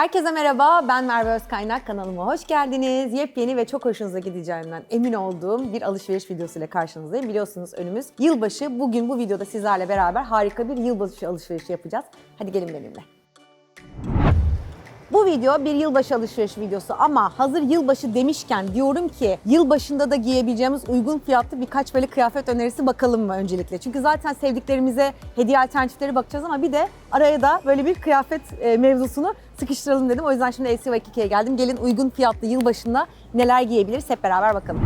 Herkese merhaba, ben Merve Özkaynak. Kanalıma hoş geldiniz. Yepyeni ve çok hoşunuza gideceğinden emin olduğum bir alışveriş videosuyla karşınızdayım. Biliyorsunuz önümüz yılbaşı. Bugün bu videoda sizlerle beraber harika bir yılbaşı alışverişi yapacağız. Hadi gelin benimle. Bu video bir yılbaşı alışveriş videosu ama hazır yılbaşı demişken diyorum ki yılbaşında da giyebileceğimiz uygun fiyatlı birkaç böyle kıyafet önerisi bakalım mı öncelikle? Çünkü zaten sevdiklerimize hediye alternatifleri bakacağız ama bir de araya da böyle bir kıyafet e, mevzusunu sıkıştıralım dedim. O yüzden şimdi LC 2'ye geldim. Gelin uygun fiyatlı yılbaşında neler giyebiliriz hep beraber bakalım.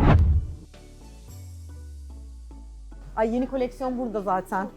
Ay yeni koleksiyon burada zaten.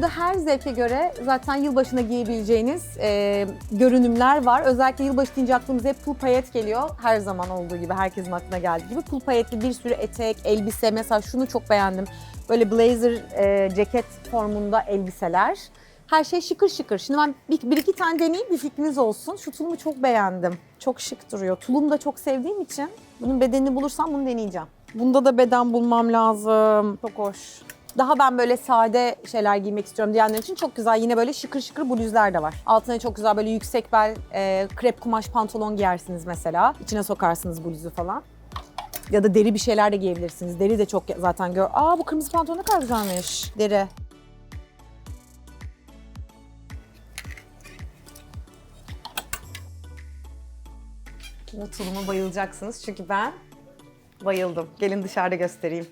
Burada her zevke göre zaten yılbaşına giyebileceğiniz e, görünümler var. Özellikle yılbaşı deyince aklımıza hep pul payet geliyor. Her zaman olduğu gibi, herkesin aklına geldiği gibi. Pul payetli bir sürü etek, elbise. Mesela şunu çok beğendim. Böyle blazer, e, ceket formunda elbiseler. Her şey şıkır şıkır. Şimdi ben bir, bir iki tane deneyeyim bir fikriniz olsun. Şu tulumu çok beğendim. Çok şık duruyor. Tulum da çok sevdiğim için bunun bedenini bulursam bunu deneyeceğim. Bunda da beden bulmam lazım. Çok hoş. Daha ben böyle sade şeyler giymek istiyorum diyenler için çok güzel yine böyle şıkır şıkır bluzlar da var. Altına çok güzel böyle yüksek bel e, krep kumaş pantolon giyersiniz mesela. İçine sokarsınız bluzu falan. Ya da deri bir şeyler de giyebilirsiniz. Deri de çok zaten gör. Aa bu kırmızı pantolon ne kadar güzelmiş. Deri. Bu tuluma bayılacaksınız çünkü ben bayıldım. Gelin dışarıda göstereyim.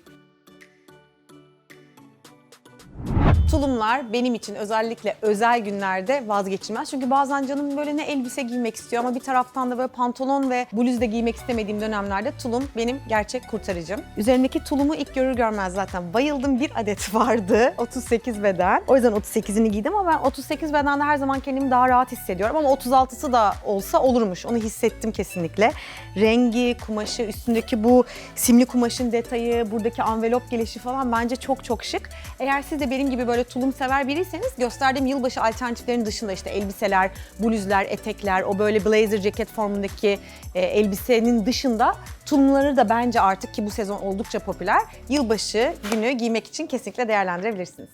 Tulumlar benim için özellikle özel günlerde vazgeçilmez. Çünkü bazen canım böyle ne elbise giymek istiyor ama bir taraftan da böyle pantolon ve bluz da giymek istemediğim dönemlerde tulum benim gerçek kurtarıcım. Üzerindeki tulumu ilk görür görmez zaten bayıldım. Bir adet vardı 38 beden. O yüzden 38'ini giydim ama ben 38 bedende her zaman kendimi daha rahat hissediyorum. Ama 36'sı da olsa olurmuş. Onu hissettim kesinlikle. Rengi, kumaşı, üstündeki bu simli kumaşın detayı, buradaki envelop gelişi falan bence çok çok şık. Eğer siz de benim gibi böyle tulum sever biriyseniz gösterdiğim yılbaşı alternatiflerinin dışında işte elbiseler, bluzlar, etekler, o böyle blazer ceket formundaki e, elbisenin dışında tulumları da bence artık ki bu sezon oldukça popüler. Yılbaşı günü giymek için kesinlikle değerlendirebilirsiniz.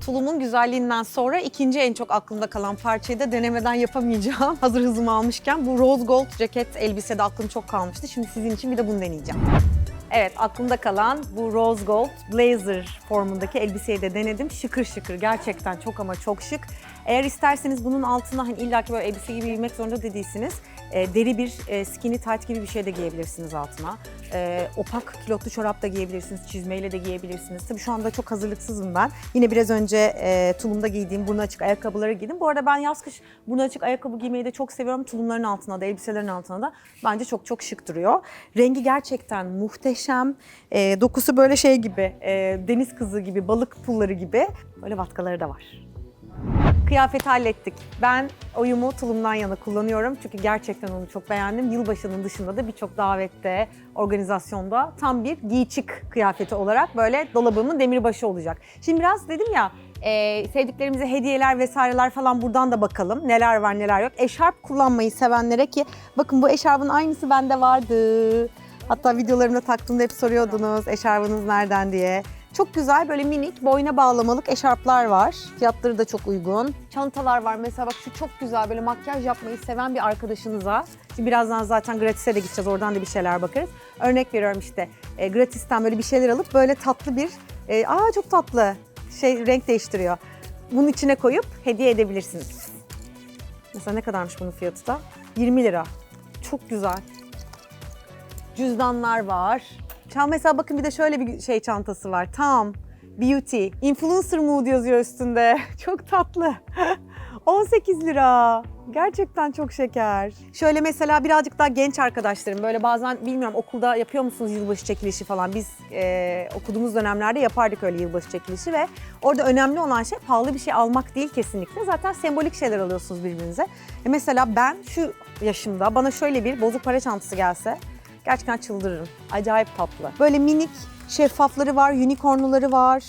Tulumun güzelliğinden sonra ikinci en çok aklımda kalan parçayı da denemeden yapamayacağım. Hazır hızımı almışken bu rose gold ceket elbisede aklım çok kalmıştı. Şimdi sizin için bir de bunu deneyeceğim. Evet aklımda kalan bu rose gold blazer formundaki elbiseyi de denedim. Şıkır şıkır gerçekten çok ama çok şık. Eğer isterseniz bunun altına hani illaki böyle elbise gibi giymek zorunda da değilsiniz. E, deri bir e, skinny tight gibi bir şey de giyebilirsiniz altına. E, opak kilotlu çorap da giyebilirsiniz, çizmeyle de giyebilirsiniz. Tabii şu anda çok hazırlıksızım ben. Yine biraz önce e, tulumda giydiğim burnu açık ayakkabıları giydim. Bu arada ben yaz kış burnu açık ayakkabı giymeyi de çok seviyorum. Tulumların altına da, elbiselerin altına da bence çok çok şık duruyor. Rengi gerçekten muhteşem. E, dokusu böyle şey gibi, e, deniz kızı gibi, balık pulları gibi. Böyle vatkaları da var. Kıyafeti hallettik. Ben oyumu tulumdan yana kullanıyorum çünkü gerçekten onu çok beğendim. Yılbaşının dışında da birçok davette, organizasyonda tam bir giy kıyafeti olarak böyle dolabımın demirbaşı olacak. Şimdi biraz dedim ya e, sevdiklerimize hediyeler vesaireler falan buradan da bakalım. Neler var neler yok. Eşarp kullanmayı sevenlere ki bakın bu eşarbın aynısı bende vardı. Hatta videolarımda taktığımda hep soruyordunuz eşarbınız nereden diye. Çok güzel böyle minik boyuna bağlamalık eşarplar var. Fiyatları da çok uygun. Çantalar var mesela bak şu çok güzel böyle makyaj yapmayı seven bir arkadaşınıza. Şimdi birazdan zaten gratis'e de gideceğiz oradan da bir şeyler bakarız. Örnek veriyorum işte e, gratis'ten böyle bir şeyler alıp böyle tatlı bir, e, aa çok tatlı şey renk değiştiriyor. Bunun içine koyup hediye edebilirsiniz. Mesela ne kadarmış bunun fiyatı da? 20 lira. Çok güzel. Cüzdanlar var. Çan mesela bakın bir de şöyle bir şey çantası var. Tam Beauty. Influencer mood yazıyor üstünde. Çok tatlı. 18 lira. Gerçekten çok şeker. Şöyle mesela birazcık daha genç arkadaşlarım böyle bazen bilmiyorum okulda yapıyor musunuz yılbaşı çekilişi falan. Biz e, okuduğumuz dönemlerde yapardık öyle yılbaşı çekilişi ve orada önemli olan şey pahalı bir şey almak değil kesinlikle. Zaten sembolik şeyler alıyorsunuz birbirinize. E mesela ben şu yaşımda bana şöyle bir bozuk para çantası gelse Gerçekten çıldırırım. Acayip tatlı. Böyle minik şeffafları var, unicornluları var.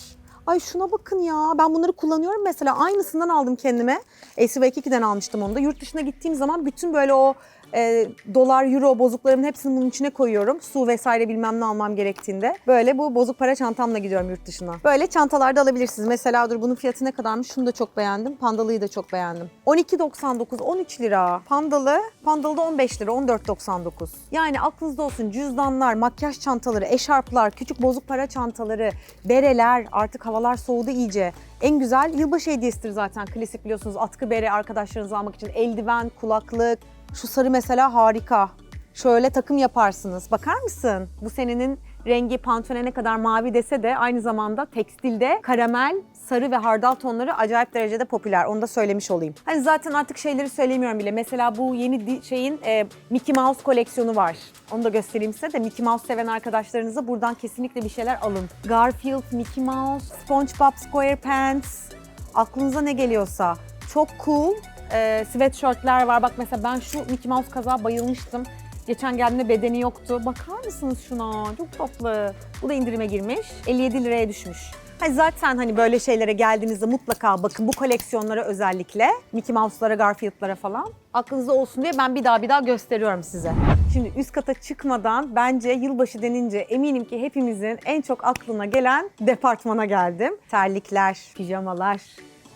Ay şuna bakın ya. Ben bunları kullanıyorum mesela. Aynısından aldım kendime. ACV2'den almıştım onu da. Yurt dışına gittiğim zaman bütün böyle o e, dolar, euro bozuklarımın hepsini bunun içine koyuyorum. Su vesaire bilmem ne almam gerektiğinde. Böyle bu bozuk para çantamla gidiyorum yurt dışına. Böyle çantalarda alabilirsiniz. Mesela dur bunun fiyatı ne kadarmış? Şunu da çok beğendim. Pandalıyı da çok beğendim. 12.99, 13 lira. Pandalı, pandalı da 15 lira, 14.99. Yani aklınızda olsun cüzdanlar, makyaj çantaları, eşarplar, küçük bozuk para çantaları, bereler. Artık havalar soğudu iyice. En güzel yılbaşı hediyesidir zaten. Klasik biliyorsunuz atkı bere arkadaşlarınızı almak için. Eldiven, kulaklık. Şu sarı mesela harika. Şöyle takım yaparsınız. Bakar mısın? Bu senenin rengi pantone ne kadar mavi dese de aynı zamanda tekstilde karamel, sarı ve hardal tonları acayip derecede popüler. Onu da söylemiş olayım. Hani zaten artık şeyleri söylemiyorum bile. Mesela bu yeni şeyin e, Mickey Mouse koleksiyonu var. Onu da göstereyim size de. Mickey Mouse seven arkadaşlarınıza buradan kesinlikle bir şeyler alın. Garfield, Mickey Mouse, SpongeBob SquarePants. Aklınıza ne geliyorsa. Çok cool e, sweatshirtler var. Bak mesela ben şu Mickey Mouse kazağa bayılmıştım. Geçen geldiğimde bedeni yoktu. Bakar mısınız şuna? Çok tatlı. Bu da indirime girmiş. 57 liraya düşmüş. Hani zaten hani böyle şeylere geldiğinizde mutlaka bakın bu koleksiyonlara özellikle. Mickey Mouse'lara, Garfield'lara falan. Aklınızda olsun diye ben bir daha bir daha gösteriyorum size. Şimdi üst kata çıkmadan bence yılbaşı denince eminim ki hepimizin en çok aklına gelen departmana geldim. Terlikler, pijamalar,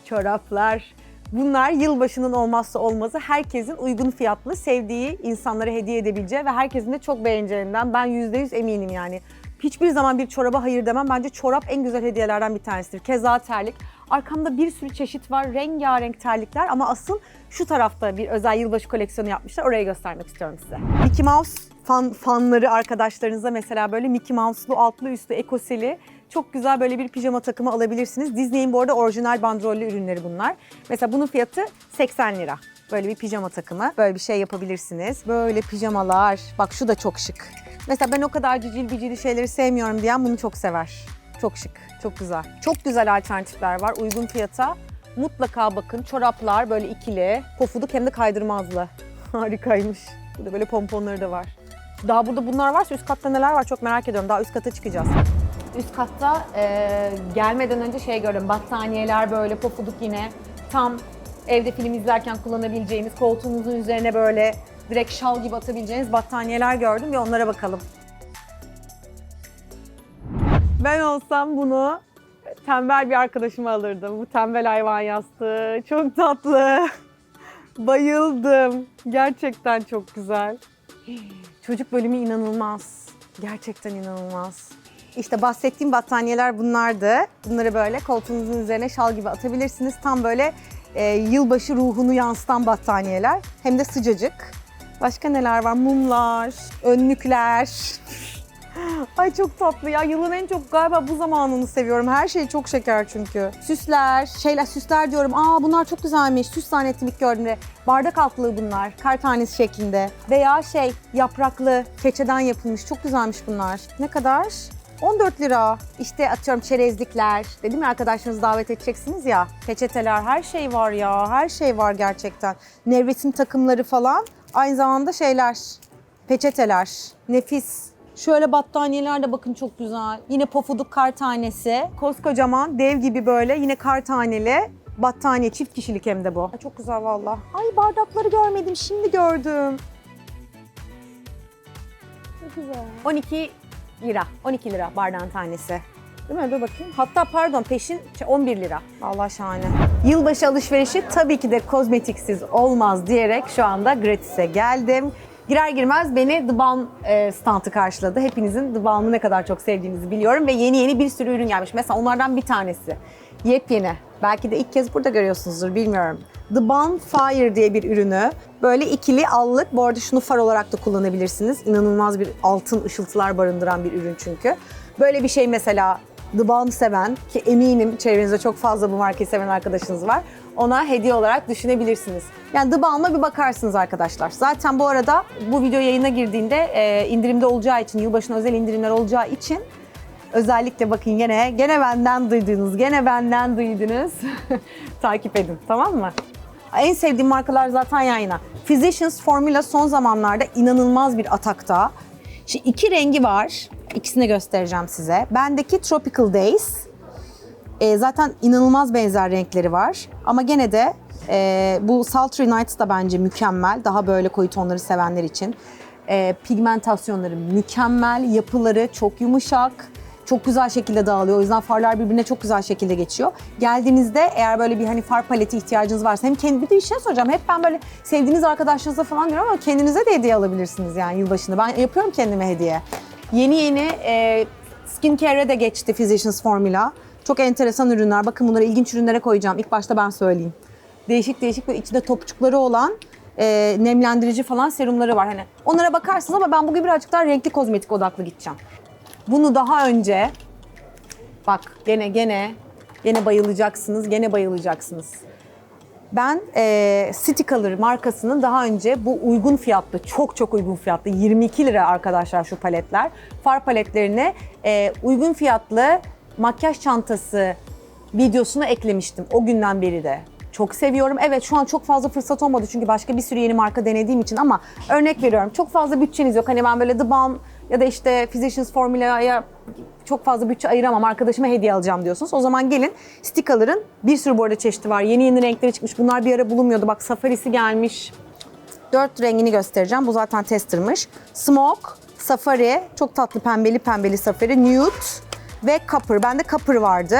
çoraplar, Bunlar yılbaşının olmazsa olmazı herkesin uygun fiyatlı sevdiği insanlara hediye edebileceği ve herkesin de çok beğeneceğinden ben %100 eminim yani. Hiçbir zaman bir çoraba hayır demem. Bence çorap en güzel hediyelerden bir tanesidir. Keza terlik. Arkamda bir sürü çeşit var. Rengarenk terlikler ama asıl şu tarafta bir özel yılbaşı koleksiyonu yapmışlar. Orayı göstermek istiyorum size. Mickey Mouse fan, fanları arkadaşlarınıza mesela böyle Mickey Mouse'lu altlı üstlü ekoseli çok güzel böyle bir pijama takımı alabilirsiniz. Disney'in bu arada orijinal bandrollü ürünleri bunlar. Mesela bunun fiyatı 80 lira. Böyle bir pijama takımı. Böyle bir şey yapabilirsiniz. Böyle pijamalar. Bak şu da çok şık. Mesela ben o kadar cicil bicili şeyleri sevmiyorum diyen bunu çok sever. Çok şık, çok güzel. Çok güzel alternatifler var uygun fiyata. Mutlaka bakın çoraplar böyle ikili, pofuduk hem de kaydırmazlı. Harikaymış. Burada böyle pomponları da var. Daha burada bunlar varsa üst katta neler var çok merak ediyorum. Daha üst kata çıkacağız. Üst katta e, gelmeden önce şey gördüm. Battaniyeler böyle pofuduk yine. Tam evde film izlerken kullanabileceğiniz, koltuğunuzun üzerine böyle direkt şal gibi atabileceğiniz battaniyeler gördüm ve onlara bakalım. Ben olsam bunu tembel bir arkadaşıma alırdım. Bu tembel hayvan yastığı. Çok tatlı. Bayıldım. Gerçekten çok güzel. Çocuk bölümü inanılmaz. Gerçekten inanılmaz. İşte bahsettiğim battaniyeler bunlardı. Bunları böyle koltuğunuzun üzerine şal gibi atabilirsiniz. Tam böyle e, yılbaşı ruhunu yansıtan battaniyeler. Hem de sıcacık. Başka neler var? Mumlar, önlükler. Ay çok tatlı ya. Yılın en çok galiba bu zamanını seviyorum. Her şey çok şeker çünkü. Süsler, şeyler süsler diyorum. Aa bunlar çok güzelmiş. Süs zannettim ilk gördüğümde. Bardak altlığı bunlar. Kar tanesi şeklinde. Veya şey yapraklı, keçeden yapılmış. Çok güzelmiş bunlar. Ne kadar? 14 lira. İşte atıyorum çerezlikler. Dedim ya arkadaşlarınızı davet edeceksiniz ya. Peçeteler, her şey var ya. Her şey var gerçekten. Nevresim takımları falan. Aynı zamanda şeyler, peçeteler. Nefis. Şöyle battaniyeler de bakın çok güzel. Yine pofuduk kar tanesi. Koskocaman dev gibi böyle yine kar taneli battaniye çift kişilik hem de bu. Ay, Çok güzel valla. Ay bardakları görmedim şimdi gördüm. Çok güzel. 12 lira. 12 lira bardağın tanesi. Değil mi? Dur bakayım. Hatta pardon peşin şey, 11 lira. Vallahi şahane. Yılbaşı alışverişi tabii ki de kozmetiksiz olmaz diyerek şu anda gratis'e geldim. Girer girmez beni The Balm e, standı karşıladı. Hepinizin The Balm'ı ne kadar çok sevdiğinizi biliyorum ve yeni yeni bir sürü ürün gelmiş. Mesela onlardan bir tanesi. Yepyeni. Belki de ilk kez burada görüyorsunuzdur bilmiyorum. The Balm Fire diye bir ürünü. Böyle ikili allık. Bu arada şunu far olarak da kullanabilirsiniz. İnanılmaz bir altın ışıltılar barındıran bir ürün çünkü. Böyle bir şey mesela The Balm seven ki eminim çevrenizde çok fazla bu markayı seven arkadaşınız var. Ona hediye olarak düşünebilirsiniz. Yani The Balm'a bir bakarsınız arkadaşlar. Zaten bu arada bu video yayına girdiğinde e, indirimde olacağı için, yılbaşına özel indirimler olacağı için özellikle bakın gene gene benden duydunuz, gene benden duydunuz. Takip edin tamam mı? En sevdiğim markalar zaten yan yana. Physicians Formula son zamanlarda inanılmaz bir atakta. Şimdi iki rengi var. İkisini göstereceğim size. Bendeki Tropical Days. E, zaten inanılmaz benzer renkleri var. Ama gene de Ee, bu Sultry Nights da bence mükemmel. Daha böyle koyu tonları sevenler için. Ee, pigmentasyonları mükemmel. Yapıları çok yumuşak. Çok güzel şekilde dağılıyor. O yüzden farlar birbirine çok güzel şekilde geçiyor. Geldiğinizde eğer böyle bir hani far paleti ihtiyacınız varsa hem kendi bir de bir şey soracağım. Hep ben böyle sevdiğiniz arkadaşlarınıza falan diyorum ama kendinize de hediye alabilirsiniz yani yılbaşında. Ben yapıyorum kendime hediye. Yeni yeni e, skincare'e de geçti Physicians Formula. Çok enteresan ürünler. Bakın bunları ilginç ürünlere koyacağım. İlk başta ben söyleyeyim. Değişik değişik ve içinde topçukları olan e, nemlendirici falan serumları var. Hani onlara bakarsınız ama ben bugün birazcık daha renkli kozmetik odaklı gideceğim. Bunu daha önce bak gene gene gene bayılacaksınız, gene bayılacaksınız. Ben e, City Color markasının daha önce bu uygun fiyatlı, çok çok uygun fiyatlı, 22 lira arkadaşlar şu paletler. Far paletlerine e, uygun fiyatlı makyaj çantası videosunu eklemiştim o günden beri de. Çok seviyorum. Evet şu an çok fazla fırsat olmadı çünkü başka bir sürü yeni marka denediğim için ama örnek veriyorum çok fazla bütçeniz yok. Hani ben böyle The Balm ya da işte Physicians Formula'ya çok fazla bütçe ayıramam arkadaşıma hediye alacağım diyorsunuz. O zaman gelin Stikalar'ın bir sürü bu arada çeşidi var. Yeni yeni renkleri çıkmış. Bunlar bir ara bulunmuyordu. Bak safarisi gelmiş. Dört rengini göstereceğim. Bu zaten testermış. Smoke, Safari, çok tatlı pembeli pembeli Safari, Nude ve Copper. Bende Copper vardı.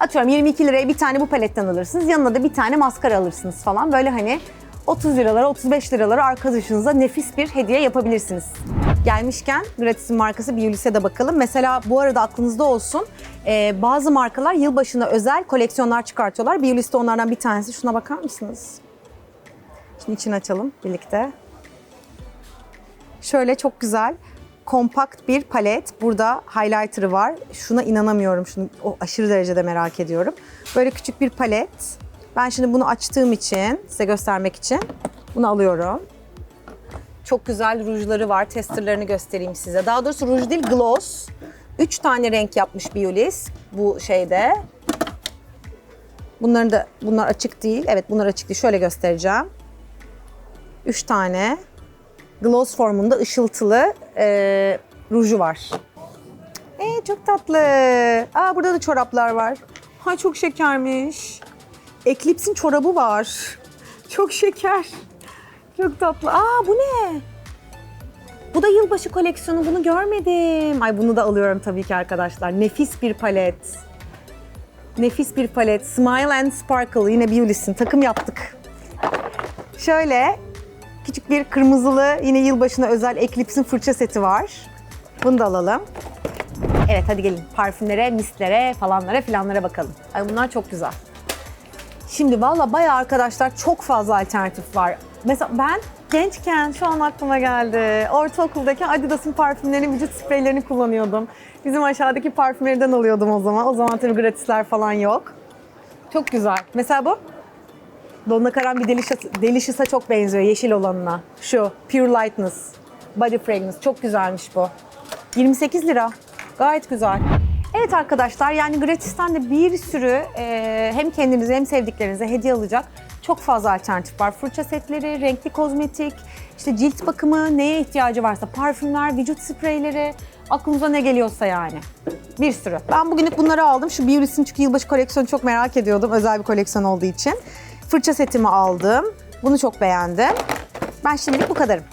Atıyorum 22 liraya bir tane bu paletten alırsınız. Yanına da bir tane maskara alırsınız falan. Böyle hani 30 liralara, 35 liralara arkadaşınıza nefis bir hediye yapabilirsiniz. Gelmişken Gratis'in markası Biolis'e de bakalım. Mesela bu arada aklınızda olsun e, bazı markalar yılbaşına özel koleksiyonlar çıkartıyorlar. Biolis de onlardan bir tanesi. Şuna bakar mısınız? Şimdi içini açalım birlikte. Şöyle çok güzel kompakt bir palet. Burada highlighter'ı var. Şuna inanamıyorum. Şunu o aşırı derecede merak ediyorum. Böyle küçük bir palet. Ben şimdi bunu açtığım için, size göstermek için bunu alıyorum. Çok güzel rujları var. Testerlarını göstereyim size. Daha doğrusu ruj değil, gloss. Üç tane renk yapmış Biolis bu şeyde. Bunların da bunlar açık değil. Evet bunlar açık değil. Şöyle göstereceğim. Üç tane gloss formunda ışıltılı e, ruju var. Ee, çok tatlı. Aa, burada da çoraplar var. Ha çok şekermiş. Eclipse'in çorabı var. Çok şeker. Çok tatlı. Aa bu ne? Bu da yılbaşı koleksiyonu. Bunu görmedim. Ay bunu da alıyorum tabii ki arkadaşlar. Nefis bir palet. Nefis bir palet. Smile and Sparkle. Yine Beulis'in. Takım yaptık. Şöyle küçük bir kırmızılı yine yılbaşına özel Eclipse'in fırça seti var. Bunu da alalım. Evet hadi gelin parfümlere, mistlere falanlara filanlara bakalım. Ay bunlar çok güzel. Şimdi valla bayağı arkadaşlar çok fazla alternatif var. Mesela ben gençken şu an aklıma geldi. Ortaokuldayken Adidas'ın parfümlerini, vücut spreylerini kullanıyordum. Bizim aşağıdaki parfümeriden alıyordum o zaman. O zaman tabii gratisler falan yok. Çok güzel. Mesela bu. Donna Karan bir Delicious, Delicious'a çok benziyor yeşil olanına. Şu Pure Lightness Body Fragrance çok güzelmiş bu. 28 lira. Gayet güzel. Evet arkadaşlar yani Gratis'ten de bir sürü e, hem kendinize hem sevdiklerinize hediye alacak çok fazla alternatif var. Fırça setleri, renkli kozmetik, işte cilt bakımı, neye ihtiyacı varsa parfümler, vücut spreyleri, aklınıza ne geliyorsa yani. Bir sürü. Ben bugünlük bunları aldım. Şu Beulis'in çünkü yılbaşı koleksiyonu çok merak ediyordum. Özel bir koleksiyon olduğu için. Fırça setimi aldım. Bunu çok beğendim. Ben şimdilik bu kadarım.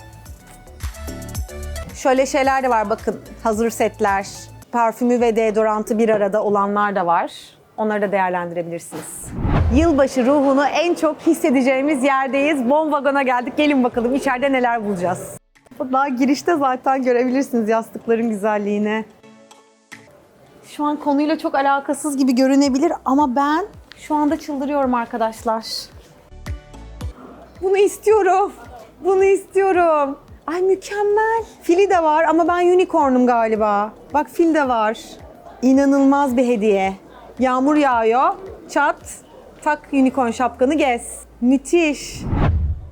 Şöyle şeyler de var bakın. Hazır setler. Parfümü ve deodorantı bir arada olanlar da var. Onları da değerlendirebilirsiniz. Yılbaşı ruhunu en çok hissedeceğimiz yerdeyiz. Bon Vagon'a geldik. Gelin bakalım içeride neler bulacağız. Daha girişte zaten görebilirsiniz yastıkların güzelliğini. Şu an konuyla çok alakasız gibi görünebilir ama ben şu anda çıldırıyorum arkadaşlar. Bunu istiyorum. Bunu istiyorum. Ay mükemmel. Fili de var ama ben unicorn'um galiba. Bak fil de var. İnanılmaz bir hediye. Yağmur yağıyor. Çat. Tak unicorn şapkanı gez. Müthiş.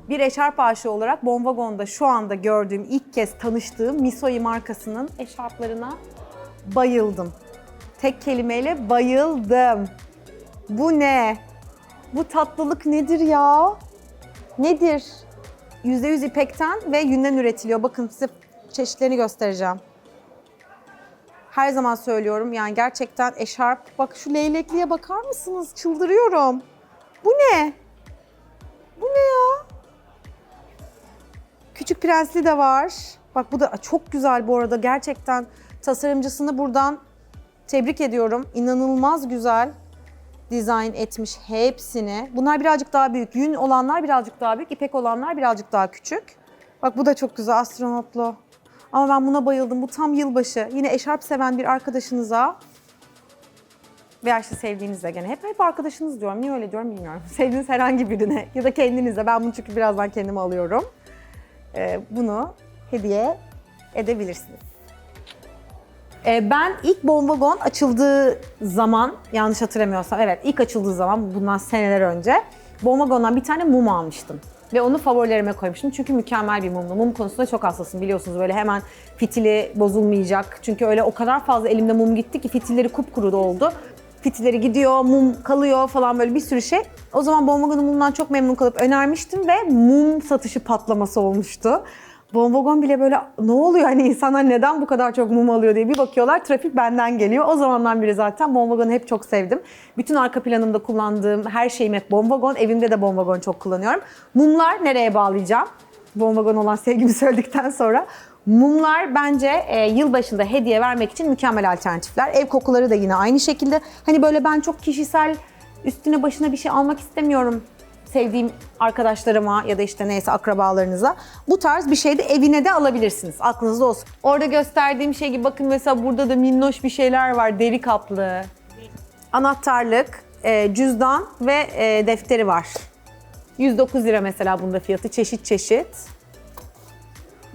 Bir eşarp aşığı olarak Bonvagon'da şu anda gördüğüm, ilk kez tanıştığım Misoi markasının eşarplarına bayıldım. Tek kelimeyle bayıldım. Bu ne? Bu tatlılık nedir ya? Nedir? %100 ipekten ve yünden üretiliyor. Bakın size çeşitlerini göstereceğim. Her zaman söylüyorum yani gerçekten eşarp. Bak şu leylekliğe bakar mısınız? Çıldırıyorum. Bu ne? Bu ne ya? Küçük Prensli de var. Bak bu da çok güzel bu arada. Gerçekten tasarımcısını buradan tebrik ediyorum. İnanılmaz güzel dizayn etmiş hepsini. Bunlar birazcık daha büyük. Yün olanlar birazcık daha büyük. ipek olanlar birazcık daha küçük. Bak bu da çok güzel astronotlu. Ama ben buna bayıldım. Bu tam yılbaşı. Yine eşarp seven bir arkadaşınıza veya işte sevdiğinizle gene. Hep hep arkadaşınız diyorum. Niye öyle diyorum bilmiyorum. Sevdiğiniz herhangi birine ya da kendinize. Ben bunu çünkü birazdan kendime alıyorum. Ee, bunu hediye edebilirsiniz. Ee, ben ilk Bombagon açıldığı zaman, yanlış hatırlamıyorsam, evet ilk açıldığı zaman bundan seneler önce Bombagon'dan bir tane mum almıştım. Ve onu favorilerime koymuştum çünkü mükemmel bir mumdu. Mum konusunda çok hassasım biliyorsunuz böyle hemen fitili bozulmayacak. Çünkü öyle o kadar fazla elimde mum gitti ki fitilleri kupkuru da oldu. Fitilleri gidiyor, mum kalıyor falan böyle bir sürü şey. O zaman Bombagon'un mumdan çok memnun kalıp önermiştim ve mum satışı patlaması olmuştu. Bombagon bile böyle ne oluyor hani insanlar neden bu kadar çok mum alıyor diye bir bakıyorlar trafik benden geliyor. O zamandan beri zaten Bombagon'u hep çok sevdim. Bütün arka planımda kullandığım her şeyim hep Bombagon. Evimde de Bombagon çok kullanıyorum. Mumlar nereye bağlayacağım? Bombagon olan sevgimi söyledikten sonra. Mumlar bence e, yılbaşında hediye vermek için mükemmel alternatifler. Ev kokuları da yine aynı şekilde. Hani böyle ben çok kişisel üstüne başına bir şey almak istemiyorum sevdiğim arkadaşlarıma ya da işte neyse akrabalarınıza bu tarz bir şey de evine de alabilirsiniz. Aklınızda olsun. Orada gösterdiğim şey gibi bakın mesela burada da minnoş bir şeyler var deri kaplı. Anahtarlık, e, cüzdan ve e, defteri var. 109 lira mesela bunda fiyatı çeşit çeşit.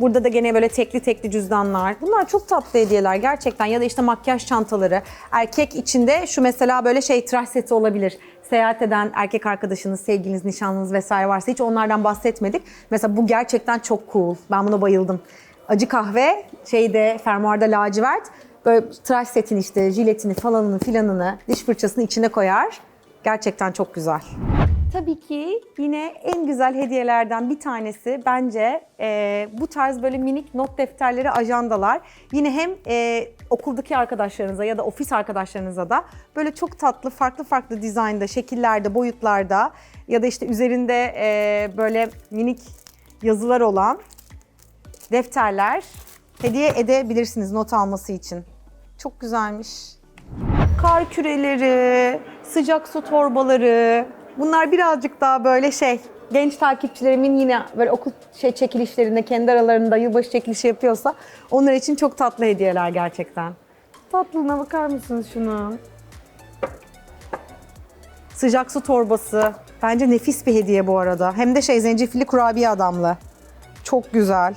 Burada da gene böyle tekli tekli cüzdanlar. Bunlar çok tatlı hediyeler gerçekten. Ya da işte makyaj çantaları. Erkek içinde şu mesela böyle şey tıraş seti olabilir. Seyahat eden erkek arkadaşınız, sevgiliniz, nişanlınız vesaire varsa hiç onlardan bahsetmedik. Mesela bu gerçekten çok cool. Ben buna bayıldım. Acı kahve, şeyde fermuarda lacivert. Böyle tıraş setin işte jiletini falanını filanını, diş fırçasını içine koyar. Gerçekten çok güzel. Tabii ki yine en güzel hediyelerden bir tanesi bence e, bu tarz böyle minik not defterleri, ajandalar. Yine hem e, okuldaki arkadaşlarınıza ya da ofis arkadaşlarınıza da böyle çok tatlı, farklı farklı dizaynda, şekillerde, boyutlarda ya da işte üzerinde e, böyle minik yazılar olan defterler hediye edebilirsiniz not alması için. Çok güzelmiş kar küreleri, sıcak su torbaları. Bunlar birazcık daha böyle şey genç takipçilerimin yine böyle okul şey çekilişlerinde kendi aralarında yılbaşı çekilişi yapıyorsa onlar için çok tatlı hediyeler gerçekten. Tatlılığına bakar mısınız şunu? Sıcak su torbası. Bence nefis bir hediye bu arada. Hem de şey zencefilli kurabiye adamlı. Çok güzel.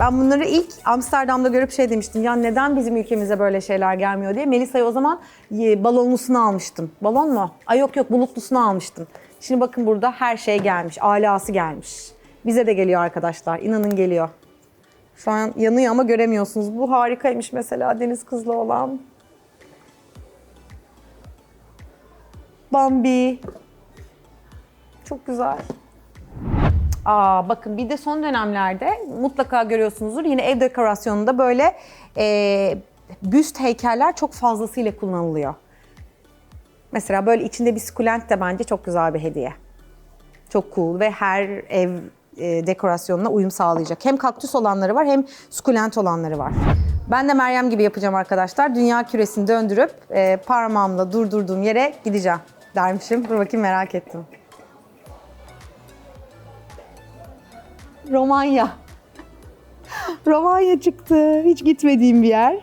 Ben bunları ilk Amsterdam'da görüp şey demiştim. Ya neden bizim ülkemize böyle şeyler gelmiyor diye. Melisa'yı o zaman e, balonlusunu almıştım. Balon mu? Ay yok yok bulutlusunu almıştım. Şimdi bakın burada her şey gelmiş. Alası gelmiş. Bize de geliyor arkadaşlar. İnanın geliyor. Şu an yanıyor ama göremiyorsunuz. Bu harikaymış mesela deniz kızlı olan. Bambi. Çok güzel. Aa, bakın bir de son dönemlerde mutlaka görüyorsunuzdur yine ev dekorasyonunda böyle e, büst heykeller çok fazlasıyla kullanılıyor. Mesela böyle içinde bir sukulent de bence çok güzel bir hediye. Çok cool ve her ev e, dekorasyonuna uyum sağlayacak. Hem kaktüs olanları var hem sukulent olanları var. Ben de Meryem gibi yapacağım arkadaşlar. Dünya küresini döndürüp e, parmağımla durdurduğum yere gideceğim dermişim. Dur bakayım merak ettim. Romanya. Romanya çıktı. Hiç gitmediğim bir yer.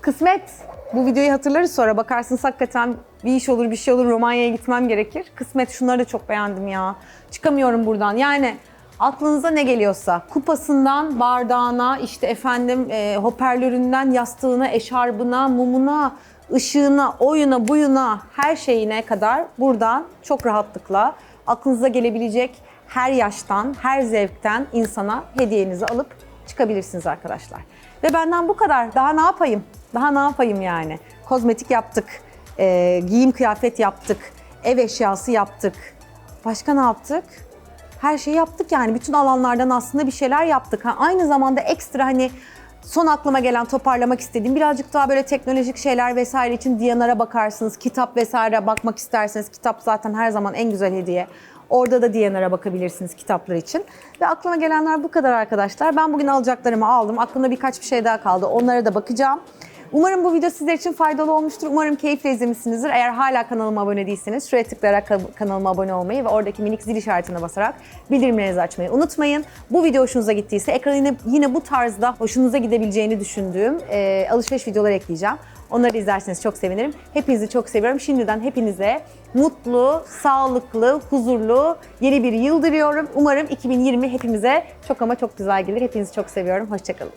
Kısmet. Bu videoyu hatırlarız sonra. Bakarsınız hakikaten bir iş olur bir şey olur Romanya'ya gitmem gerekir. Kısmet şunları da çok beğendim ya. Çıkamıyorum buradan. Yani aklınıza ne geliyorsa kupasından bardağına işte efendim e, hoparlöründen yastığına, eşarbına, mumuna, ışığına, oyuna, buyuna her şeyine kadar buradan çok rahatlıkla aklınıza gelebilecek her yaştan, her zevkten insana hediyenizi alıp çıkabilirsiniz arkadaşlar. Ve benden bu kadar. Daha ne yapayım? Daha ne yapayım yani? Kozmetik yaptık, e, giyim kıyafet yaptık, ev eşyası yaptık. Başka ne yaptık? Her şeyi yaptık yani. Bütün alanlardan aslında bir şeyler yaptık. Ha, aynı zamanda ekstra hani Son aklıma gelen toparlamak istediğim birazcık daha böyle teknolojik şeyler vesaire için Diyanar'a bakarsınız. Kitap vesaire bakmak isterseniz kitap zaten her zaman en güzel hediye. Orada da Diyanar'a bakabilirsiniz kitaplar için. Ve aklıma gelenler bu kadar arkadaşlar. Ben bugün alacaklarımı aldım. Aklımda birkaç bir şey daha kaldı. Onlara da bakacağım. Umarım bu video sizler için faydalı olmuştur. Umarım keyifle izlemişsinizdir. Eğer hala kanalıma abone değilseniz şuraya tıklayarak ka- kanalıma abone olmayı ve oradaki minik zil işaretine basarak bildirimlerinizi açmayı unutmayın. Bu video hoşunuza gittiyse ekrana yine, yine bu tarzda hoşunuza gidebileceğini düşündüğüm e, alışveriş videoları ekleyeceğim. Onları izlerseniz çok sevinirim. Hepinizi çok seviyorum. Şimdiden hepinize mutlu, sağlıklı, huzurlu yeni bir yıl diliyorum. Umarım 2020 hepimize çok ama çok güzel gelir. Hepinizi çok seviyorum. Hoşçakalın.